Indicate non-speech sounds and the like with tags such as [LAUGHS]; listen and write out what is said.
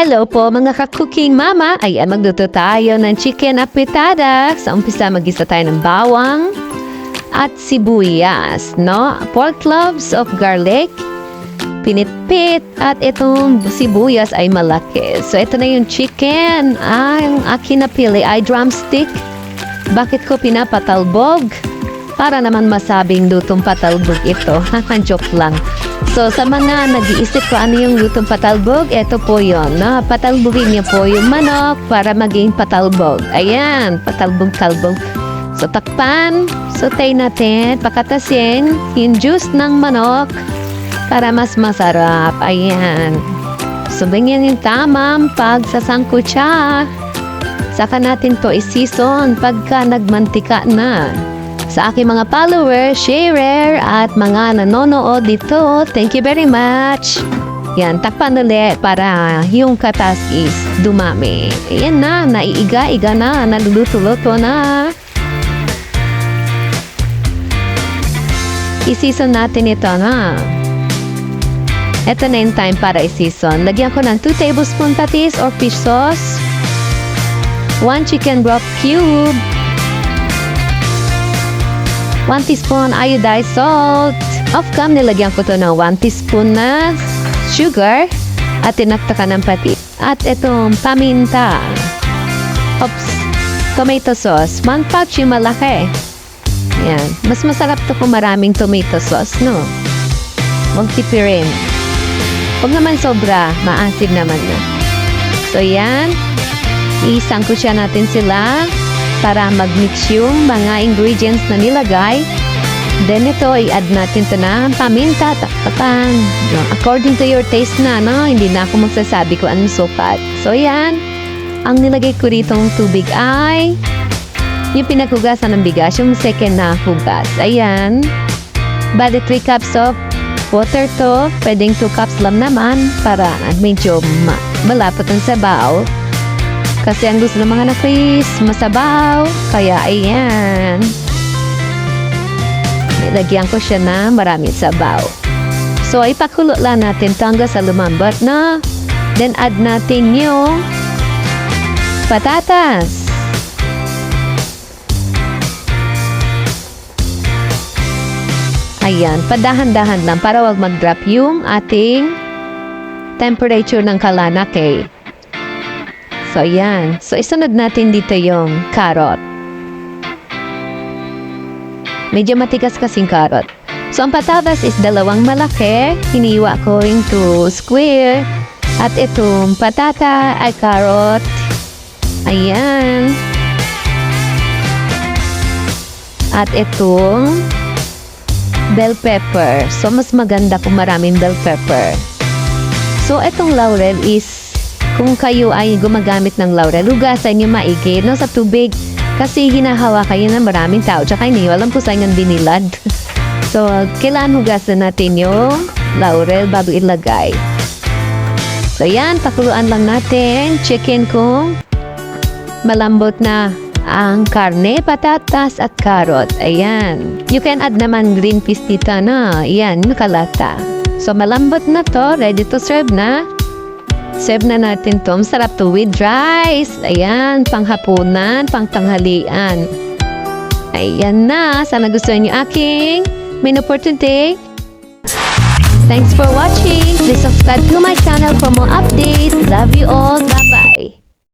Hello po mga ka-cooking mama! Ayan, magluto tayo ng chicken apitada. Sa umpisa, mag-isa tayo ng bawang at sibuyas, no? Pork cloves of garlic, pinitpit, at itong sibuyas ay malaki. So, ito na yung chicken. Ah, yung akin napili ay drumstick. Bakit ko pinapatalbog? Para naman masabing lutong patalbog ito. [LAUGHS] Joke lang. So, sa mga nag-iisip ko ano yung lutong patalbog, ito po yon. No? Patalbogin niyo po yung manok para maging patalbog. Ayan, patalbog-talbog. So, takpan, sautay natin, pakatasin yung juice ng manok para mas masarap. Ayan. So, bigyan yung tamang pagsasangko siya. Saka natin to isison pagka nagmantika na. Sa aking mga followers, sharer, at mga nanonood dito, thank you very much. Yan, takpan ulit para yung katas is dumami. Ayan na, naiiga-iga na, naluluto-luto na. Isison natin ito na. Ito na yung time para isison. Lagyan ko ng 2 tablespoon patis or fish sauce. 1 chicken broth cube. 1 teaspoon iodized salt. Off cam, nilagyan ko to ng 1 teaspoon na sugar at tinaktakan ng pati. At itong paminta. Oops. Tomato sauce. One pouch yung malaki. Yan. Mas masarap to kung maraming tomato sauce, no? Huwag tipirin. Huwag naman sobra. Maasim naman na. So, yan. Iisang ko siya natin sila para mag-mix yung mga ingredients na nilagay. Then ito, i-add natin ito na paminta, taktakan. According to your taste na, no? Hindi na ako magsasabi kung anong sukat. So, yan. Ang nilagay ko ditong tubig ay yung pinaghugasan ng bigas, yung second na hugas. Ayan. Bali, 3 cups of water to. Pwedeng 2 cups lang naman para medyo ma malapot ang sabaw. Kasi ang gusto ng mga na-Chris, masabaw. Kaya, ayan. Nilagyan ko siya na maraming sabaw. So, ipakulo lang natin ito hanggang sa lumambot na. Then, add natin yung patatas. Ayan, padahan-dahan lang para wag mag-drop yung ating temperature ng kalanake. So, ayan. So, isunod natin dito yung carrot. Medyo matigas kasing carrot. So, ang patatas is dalawang malaki. Hiniwa ko into square. At itong patata ay carrot. Ayan. At itong bell pepper. So, mas maganda kung maraming bell pepper. So, itong laurel is kung kayo ay gumagamit ng laurel, hugasan nyo maigi no, sa tubig. Kasi hinahawa kayo ng maraming tao. Tsaka hindi alam kung saan yung binilad. [LAUGHS] so, kailangan hugasan natin yung laurel bago ilagay. So, yan. Pakuluan lang natin. Chicken kung malambot na ang karne, patatas, at carrot. Ayan. You can add naman green peas dito na. Ayan, nakalata. So, malambot na to. Ready to serve na. Serve na natin to. Masarap to with rice. Ayan, panghapunan, pangtanghalian. Ayan na. Sana gusto niyo aking menu for today. Thanks for watching. Please subscribe to my channel for more updates. Love you all.